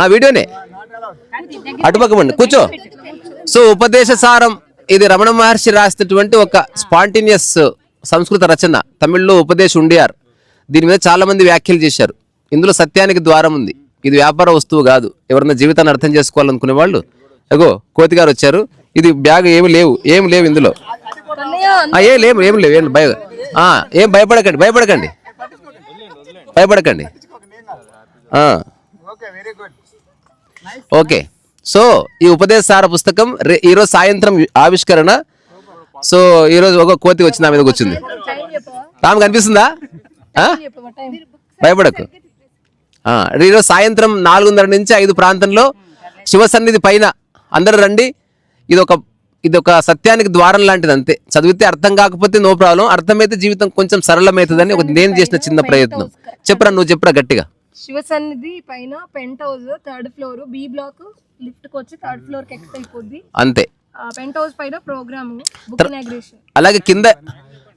ఆ వీడియోనే. అటుపక్కమండి కూర్చో. సో ఉపదేశ సారం ఇది రమణ మహర్షి రాసినటువంటి ఒక స్పాంటినియస్ సంస్కృత రచన తమిళ్ళో ఉపదేశ్ ఉండియార్. దీని మీద చాలా మంది వ్యాఖ్యలు చేశారు. ఇందులో సత్యానికి ద్వారం ఉంది. ఇది వ్యాపార వస్తువు కాదు. ఎవరన్నా జీవితాన్ని అర్థం చేసుకోవాలనుకునే వాళ్ళు అగో కోతి గారు వచ్చారు. ఇది బ్యాగ్ ఏమి లేవు. ఏమి లేవు ఇందులో. ఏం లేవు ఏం లేవు. ఏం భయ ఏం భయపడకండి భయపడకండి. భయపడకండి. ఆ. ఓకే. సో ఈ ఉపదేశార పుస్తకం రే- ఈరోజు సాయంత్రం ఆవిష్కరణ. సో ఈరోజు ఒక కోతి వచ్చి నా మీదకి వచ్చింది. రామ్ కనిపిస్తుందా? ఆ? భయపడకు. ఈరోజు సాయంత్రం నాలుగున్నర నుంచి ఐదు ప్రాంతంలో శివసన్నిధి పైన అందరూ రండి. ఇది ఒక ఇది ఒక సత్యానికి ద్వారం లాంటిది అంతే. చదివితే అర్థం కాకపోతే నో ప్రాబ్లం. అర్థమైతే జీవితం కొంచెం సరళమవుతుందని ఒక నేను చేసిన చిన్న ప్రయత్నం. చెప్పరా నువ్వు చెప్పురా గట్టిగా. శివ సన్నిధి పైన penthouse third floor B block లిఫ్ట్కి వచ్చి థర్డ్ ఫ్లోర్కి ఎక్స్ అయిపోద్ది. అంతే. పెంట్ హౌస్ పైన ప్రోగ్రామ్ బుక్ ఇనాగ్రేషన్. అలాగే కింద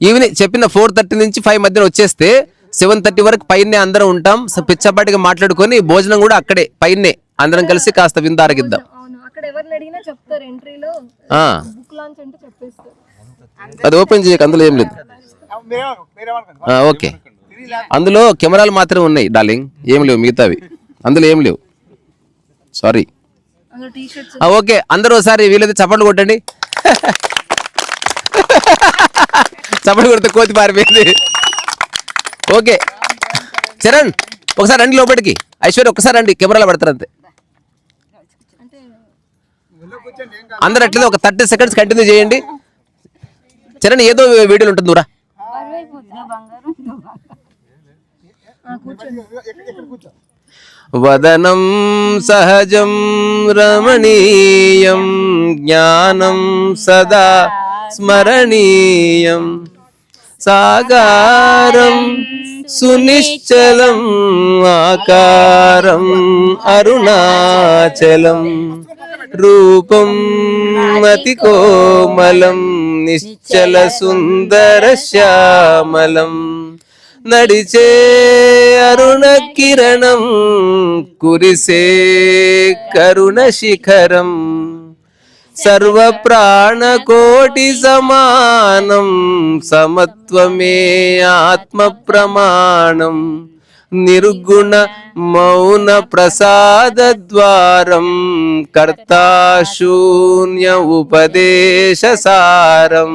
ఈవినింగ్ చెప్పిన ఫోర్ థర్టీ నుంచి ఫైవ్ మధ్యన వచ్చేస్తే సెవెన్ థర్టీ వరకు పైనే అందరం ఉంటాం. సో పిచ్చపాటిగా మాట్లాడుకొని భోజనం కూడా అక్కడే పైనే అందరం కలిసి కాస్త విందారగిద్దాం. అవును. అక్కడ ఎవరిని అడిగినా చెప్తారు ఎంట్రీలో ఆ, బుక్ లాంచ్ అంటే చెప్పేస్తారు. అది ఓపెన్ చేయక అందులో ఏం లేదు. ఆ, ఓకే. అందులో కెమెరాలు మాత్రమే ఉన్నాయి డార్లింగ్. ఏం లేవు మిగతావి. అందులో ఏం లేవు. సారీ అందులో టీ షర్ట్స్ ఓకే. అందరూ ఒకసారి వీలైతే చప్పట్లు కొట్టండి. చప్పట్లు కొడితే కోతి పారిపోయింది. ఓకే. చరణ్ ఒకసారి రండి లోపలికి. ఐశ్వర్య ఒకసారి రండి. కెమెరాలో పడతారు అంతే. అందరు అట్లనే ఒక థర్టీ సెకండ్స్ కంటిన్యూ చేయండి. చరణ్ ఏదో వీడియోలు ఉంటుంది రా. వదనం సహజం రమణీయం జ్ఞానం సదా స్మరణీయం. సాగారం సునిశ్చలం ఆకారం అరుణాచలం. రూపం అతి కోమలం నిశ్చల సుందర శ్యామలం. నడిచే అరుణ కిరణం కురిసే కరుణ శిఖరం. సర్వ ప్రాణకోటి సమానం సమత్వమే ఆత్మ ప్రమాణం. నిర్గుణ మౌన ప్రసాద ద్వారం కర్తాశూన్య ఉపదేశ సారం.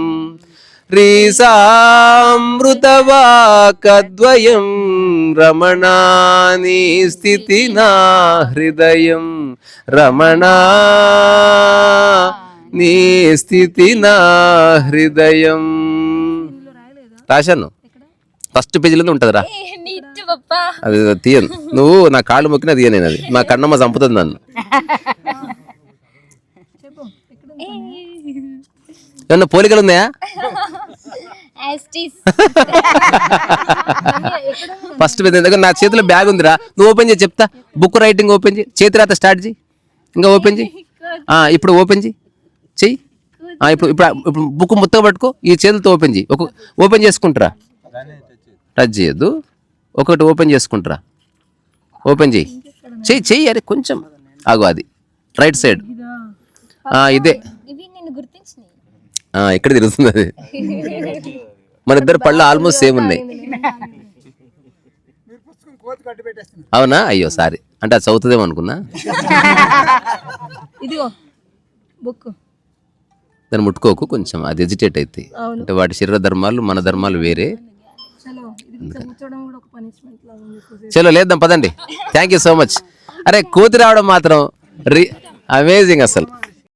రీసామృతవాకద్వయం రమణాని స్థితి నా హృదయం. రమణా నీ స్థితి నా హృదయం. రాశాను. ఫస్ట్ పేజీలో ఉంటుంది రా అది తీయను. నువ్వు నా కాళ్ళు మొక్కిన తీయ నేను అది. మా కన్నమ్మ చంపుతుంది నన్ను. ఏమన్నా పోలికలు ఉన్నాయా? ఫస్ట్ నా చేతిలో బ్యాగ్ ఉందిరా. నువ్వు ఓపెన్ చేయి చెప్తా. బుక్ రైటింగ్ ఓపెన్ చేయి. చేతి రాత స్టార్ట్ చేయి. ఇంకా ఓపెన్ చేయి. ఆ, ఇప్పుడు ఓపెన్ చేయి. చెయ్యి. ఇప్పుడు ఇప్పుడు ఇప్పుడు బుక్ మొత్తం పట్టుకో. ఈ చేతులతో ఓపెన్ చేయి. ఒక ఓపెన్ చేసుకుంటారా. టచ్ చేయొద్దు. ఒకటి ఓపెన్ చేసుకుంటారా. ఓపెన్ చేయి. చెయ్యి చెయ్యి. అరే కొంచెం. ఆగు అది. రైట్ సైడ్ ఇదే. ఎక్కడ తిరుగుతుంది అది. మన ఇద్దరు పళ్ళు ఆల్మోస్ట్ సేమ్ ఉన్నాయి. అవునా? అయ్యో సారీ. అంటే అది చదువుతుందేమో అనుకున్నా. ఇదిగో బుక్ దాన్ని ముట్టుకోకు కొంచెం అది ఎజిటేట్ అవుతాయి అంటే వాటి శరీర ధర్మాలు మన ధర్మాలు వేరే. చలో లేద్దాం పదండి. థ్యాంక్ యూ సో మచ్ అరే కోతి రావడం మాత్రం రి అమేజింగ్ అసలు.